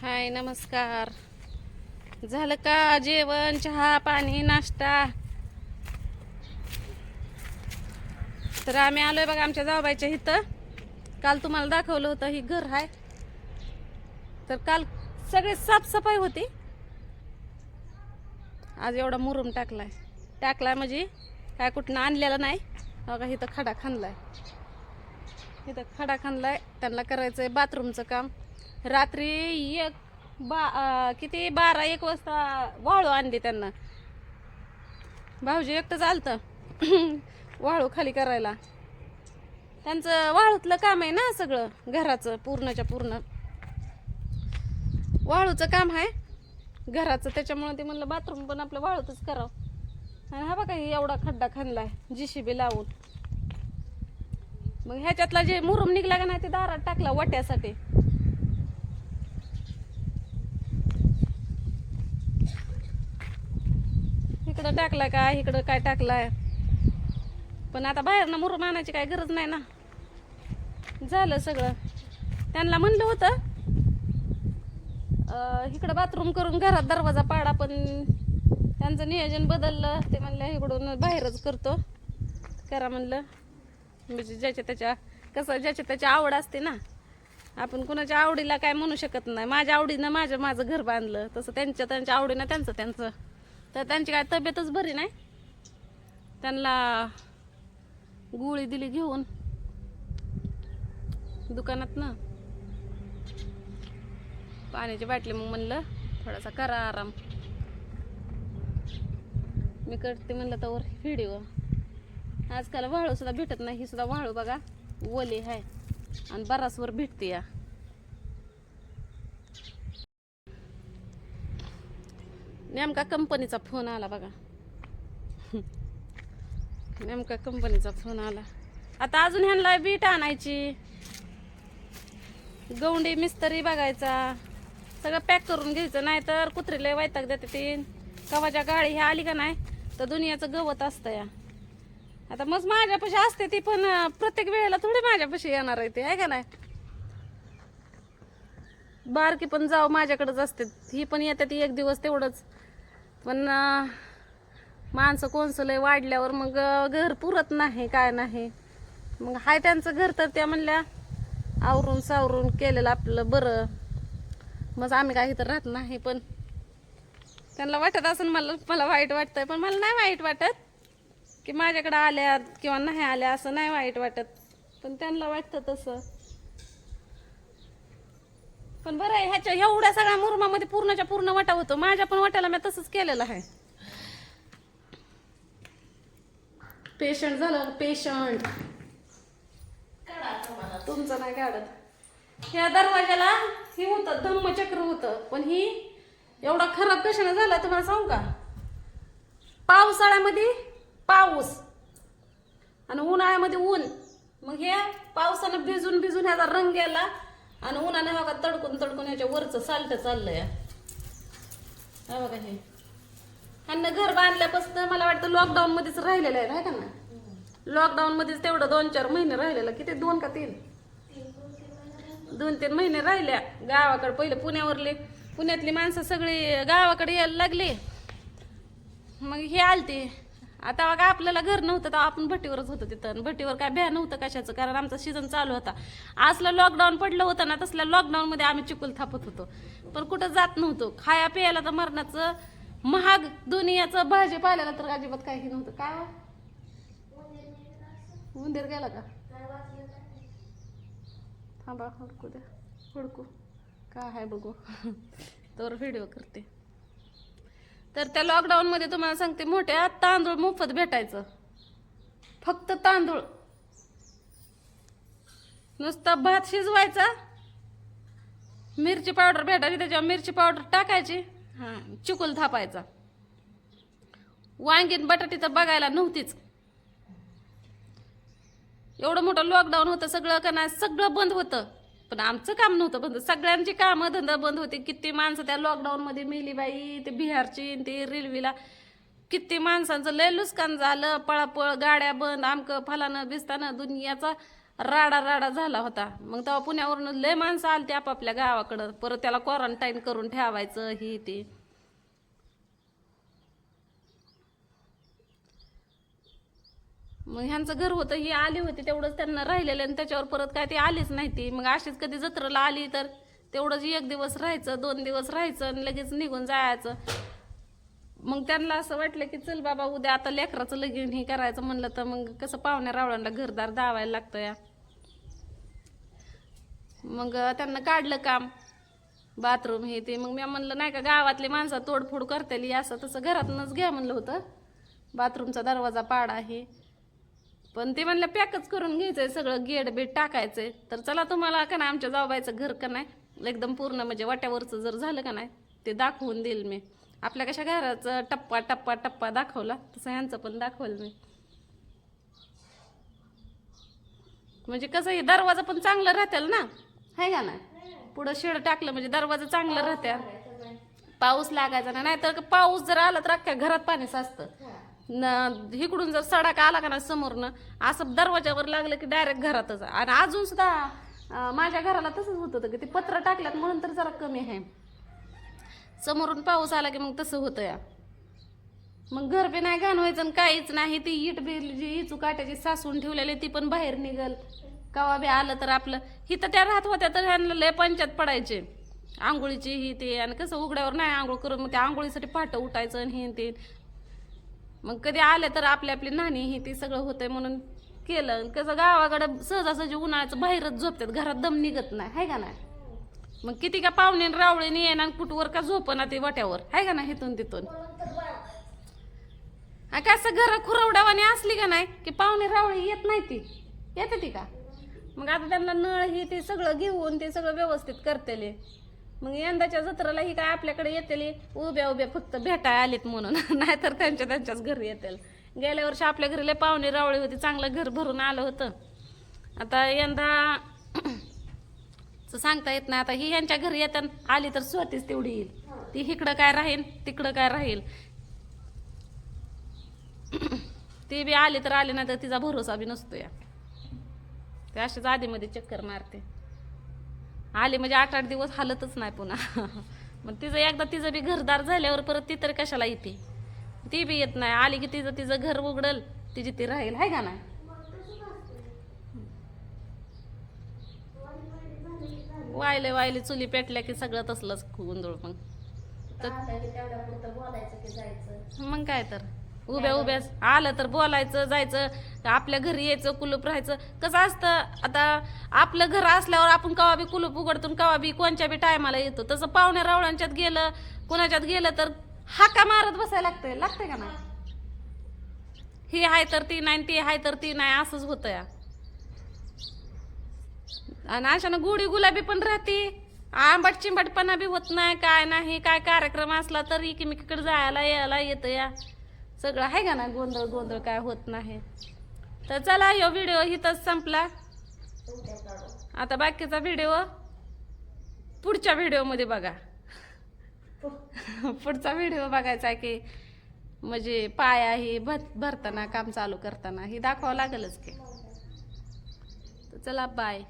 हाय नमस्कार. झालं का जेवण चहा पाणी नाश्ता? तर आम्ही आलोय बघा आमच्या जावबाईच्या इथं. काल तुम्हाला दाखवलं होतं ही घर आहे तर काल सगळी साफसफाई होती. आज एवढा मुरुम टाकलाय. टाकलाय म्हणजे काय कुठनं आणलेलं नाही. बघा इथं खडा खांदलाय. इथं खडा खांदलाय. त्यांना करायचंय बाथरूमचं काम. रात्री एक बा किती? बारा एक वाजता वाळू आणली त्यांना. भाऊजी एकटं आलतं वाळू खाली करायला. त्यांचं वाळूतलं काम आहे ना सगळं घराचं पूर्णच्या पूर्ण. वाळूचं काम आहे. घराचं त्याच्यामुळे ते म्हणलं बाथरूम पण आपलं वाळूतच करावं. आणि हा बघा हे एवढा खड्डा खाणलाय जीसीबी लावून. मग ह्याच्यातला जे मुरुम निघला का नाही ते दारात टाकला वट्यासाठी. इकडं टाकलाय का इकडं काय टाकलाय? पण आता बाहेरनं मुरुम आणायची काय गरज नाही ना. झालं सगळं. त्यांना म्हणलं होतं इकडं बाथरूम करून घरात दरवाजा पाडा पण त्यांचं नियोजन बदललं. ते म्हणलं इकडून बाहेरच करतो. करा म्हणलं. म्हणजे ज्याच्या त्याच्या कसं ज्याच्या त्याची आवड असते ना. आपण कुणाच्या आवडीला काय म्हणू शकत नाही. माझ्या आवडीनं माझं माझं घर बांधलं. तसं त्यांच्या त्यांच्या आवडीनं त्यांचं त्यांचं. तर त्यांची काय तब्येतच बरी नाही. त्यांना गोळी दिली घेऊन. दुकानात ना. पाण्याची बाटली मग म्हणलं थोडासा करा आराम. मी करते म्हणलं तर व्हिडिओ आजकाल वाळू सुद्धा भेटत नाही ही सुद्धा वाळू बघा. ओली आहे. आणि बरासवर भेटते या. नेमका कंपनीचा फोन आला बघा. नेमका कंपनीचा फोन आला. आता अजून ह्यांना बीट आणायची. गवंडी मिस्तरी बघायचा. सगळं पॅक करून घ्यायचं नाही तर कुत्रीला वैताग देते ते. कवाच्या गाडी ह्या आली का नाही तर दुनियाचं गवत असतं या. आता मग माझ्यापाशी असते ती पण प्रत्येक वेळेला थोडी माझ्यापाशी येणार आहे ते आहे का नाही? बारकी पण जाऊ माझ्याकडेच असते. ही पण येते ती एक दिवस तेवढंच. पण माणसं कोणसं लय वाढल्यावर मग घर पुरत नाही काय नाही. मग हाय त्यांचं घर तर त्या म्हणल्या आवरून सावरून केलेलं आपलं बरं. मग आम्ही काही तर राहत नाही पण त्यांना वाटत असं मला मला वाईट वाटतंय पण मला नाही वाईट वाटत. की माझ्याकडं आल्या किंवा नाही आल्या असं नाही वाईट वाटत. पण त्यांना वाटतं तसं. पण बरं आहे ह्याच्या एवढ्या सगळ्या मुरमामध्ये पूर्णच्या पूर्ण वाटा होतो. माझ्या पण वाट्याला मी तसंच केलेलं आहे. पेशंट झालं पेशंट. तुमचं नाही काढत ह्या दरवाजाला हे होतं धम्मचक्र होतं. पण ही एवढा खराब कशाने झाला तुम्हाला सांगू का? पावसाळ्यामध्ये पाऊस. आणि उन्हाळ्यामध्ये ऊन. मग हे पावसानं भिजून भिजून ह्याचा रंग गेला. आणि उन्हाने बघा तडकून तडकून ह्याच्या वरचं साल्ट चाललंय. हा बघा हे. ह्यांना घर बांधल्यापासून मला वाटतं लॉकडाऊन मध्येच राहिलेलं आहे का ना लॉकडाऊन मध्येच तेवढं दोन चार महिने राहिलेलं. किती? दोन का तीन? दोन तीन महिने राहिल्या. गावाकडे पहिले पुण्यावरले. पुण्यातली माणसं सगळी गावाकडे यायला लागली. मग हे आलती. आता बघा आपल्याला घर नव्हतं तेव्हा आपण भट्टीवरच होतो तिथं. आणि भट्टीवर काय भ्या नव्हतं कशाचं कारण आमचा सीझन चालू होता. असलं लॉकडाऊन पडलं होतं ना तसल्या लॉकडाऊनमध्ये आम्ही चिकूल थापत होतो. पण कुठं जात नव्हतो. खाया पियाला तर मरणाचं महाग दुनियाचं भाजीपाल्याला तर अजिबात काही नव्हतं. काय हो? उंदीर गेला का? थांबा हुडकू द्या. हुडकू. काय आहे बघू. तर व्हिडिओ करते. तर त्या लॉकडाऊनमध्ये तुम्हाला सांगते मोठ्या तांदूळ मोफत भेटायचं. फक्त तांदूळ. नुसता भात शिजवायचा. मिरची पावडर भेटायची त्याच्यावर मिरची पावडर टाकायची हां. चिकूल थापायचा. वांगीन बटाटी तर बघायला नव्हतीच. एवढं मोठं लॉकडाऊन होतं सगळं का नाही सगळं बंद होतं. पण आमचं काम नव्हतं बंद सगळ्यांची कामं धंदा बंद होते. किती माणसं त्या लॉकडाऊनमध्ये मेली बाई ते बिहारची ते रेल्वेला. किती माणसांचं लय लुस्कान झालं पळापळ गाड्या बंद आमकं फलानं बिस्तानं दुनियाचा राडा राडा झाला होता. मग तेव्हा पुण्यावरून लय माणसं आलती आपापल्या गावाकडं. परत त्याला क्वारंटाईन करून ठेवायचं ही ते. मग ह्यांचं घर होतं ही आली होती तेवढंच त्यांना राहिलेलं आणि त्याच्यावर परत काय ते आलीच नाही ती. मग अशीच कधी जत्रेला आली तर तेवढंच एक दिवस राहायचं दोन दिवस राहायचं आणि लगेच निघून जायचं. मग त्यांना असं वाटलं की चल बाबा उद्या आता लेकराचं लगीन हे करायचं म्हणलं तर मग कसं पाहुण्या रावळांना घरदार दावायला लागतं या मग त्यांना काढलं काम बाथरूम हे ते. मग मी म्हणलं नाही का गावातली माणसं तोडफोड करतेली असं तसं घरातूनच घ्या म्हणलं होतं. बाथरूमचा दरवाजा पाडा आहे. पण ते म्हणलं पॅकच करून घ्यायचंय सगळं गेट बीट टाकायचंय. तर चला तुम्हाला का नाही आमच्या जाऊबाईचं घर का नाही एकदम पूर्ण म्हणजे वाट्यावरचं जर झालं का नाही ते दाखवून देईल मी. आपल्या कशा घराचं टप्पा टप्पा टप्पा दाखवला तसं ह्यांचं पण दाखवलं मी. म्हणजे कसं हे दरवाजा पण चांगलं राहतेल ना? आहे का ना पुढं शेड टाकलं म्हणजे दरवाजा चांगलं राहत्या. पाऊस लागायचा ना नाहीतर पाऊस जर आला तर अख्ख्या घरात पाणी साचतं. न इकडून जर सडाक आला का ना समोरनं असं दरवाजावर लागलं की डायरेक्ट घरातच. आणि अजून सुद्धा माझ्या घराला तसंच होत होतं की ते पत्र टाकल्यात म्हणून तर जरा कमी आहे. समोरून पाऊस आला की मग तसं होतं या. मग घर बी नाही घाण व्हायचं आणि काहीच नाही. ती इट बी जी इचू काट्याची सासून ठेवलेली ती पण बाहेर निघल. कवा बी आलं तर आपलं. ही तर त्या राहत होत्या तर ह्यांना लय पंचायत पडायचे. आंघोळीची ही ते आणि कसं उघड्यावर नाही आंघोळ करून मग त्या आंघोळीसाठी पाठ उठायचं आणि हे ते. मग कधी आले तर आपली आपली नाणी ही ते सगळं होतंय म्हणून केलं. कसं गावाकडं सहजासहजी उन्हाळ्याचं बाहेरच झोपतात. घरात दम निघत नाही. हाय का नाही? मग किती का पाहुणे रावळीने येणार कुठवर का झोपना ते वाट्यावर. हाय का नाही हिथून तिथून? हा का असं घर खुरवडावाने असली का नाही की पाहुणे रावळी येत नाही ती? येते ती का? मग आता त्यांना नळ ही ते सगळं घेऊन ते सगळं व्यवस्थित करतेले. मग यंदाच्या जत्रेला ही काय आपल्याकडे येतील? उभ्या उभ्या फक्त भेटाय आलीत म्हणून. नाहीतर त्यांच्या त्यांच्याच घरी येतील. गेल्या वर्षी आपल्या घरी लय पाहुणे रावळी होती चांगलं घर भरून आलं होतं. आता यंदा सांगता येत नाही. आता ही यांच्या घरी येतात आली तर स्वतःच तेवढी येईल. ती इकडं काय राहील तिकडं काय राहील? ती बी आली तर आली नाही तर तिचा भरोसा बी नसतो या ते अशीच आधीमध्ये चक्कर मारते. आली म्हणजे आठ आठ दिवस हालतच नाही पुन्हा. मग तिचं एकदा तिचं बी घरदार झाल्यावर परत ती तरी कशाला येते? ती बी येत नाही. आली की तिचं तिचं घर उघडल तिची ती राहील हाय का नाही? वायले वायले चुली पेटल्या की सगळं तसलंच गोंधळ मग. मग काय तर. उभ्या उभ्या आलं तर बोलायचं जायचं आपल्या घरी यायचं कुलूप राहायचं. कसं असतं आता आपलं घर असल्यावर आपण कवा बी कुलूप उघडतो आणि कवा बी कोणच्या बी टायमाला येतो. तसं पाहुण्या रावळांच्यात गेलं कोणाच्यात गेलं तर हाका मारत बसायला लागतंय. लागतंय का नाही? ही आहे तर ती नाही ती आहे तर ती नाही असंच होतं या. आणि अशानं गुढी गुलाबी पण राहते. आंबट चिंबटपणा बी होत नाही काय नाही काय कार्यक्रम असला तर एकमेकीकडे जायला यायला येतं या. सगळं आहे का ना? गोंधळ गोंधळ काय होत नाही. तर चला यो व्हिडिओ इथंच संपला. आता बाकीचा व्हिडिओ पुढच्या व्हिडिओमध्ये बघा. पुढचा व्हिडिओ बघायचा आहे की म्हणजे पाया ही भर भरताना काम चालू करताना. ही दाखवावं लागेलच की. तर चला बाय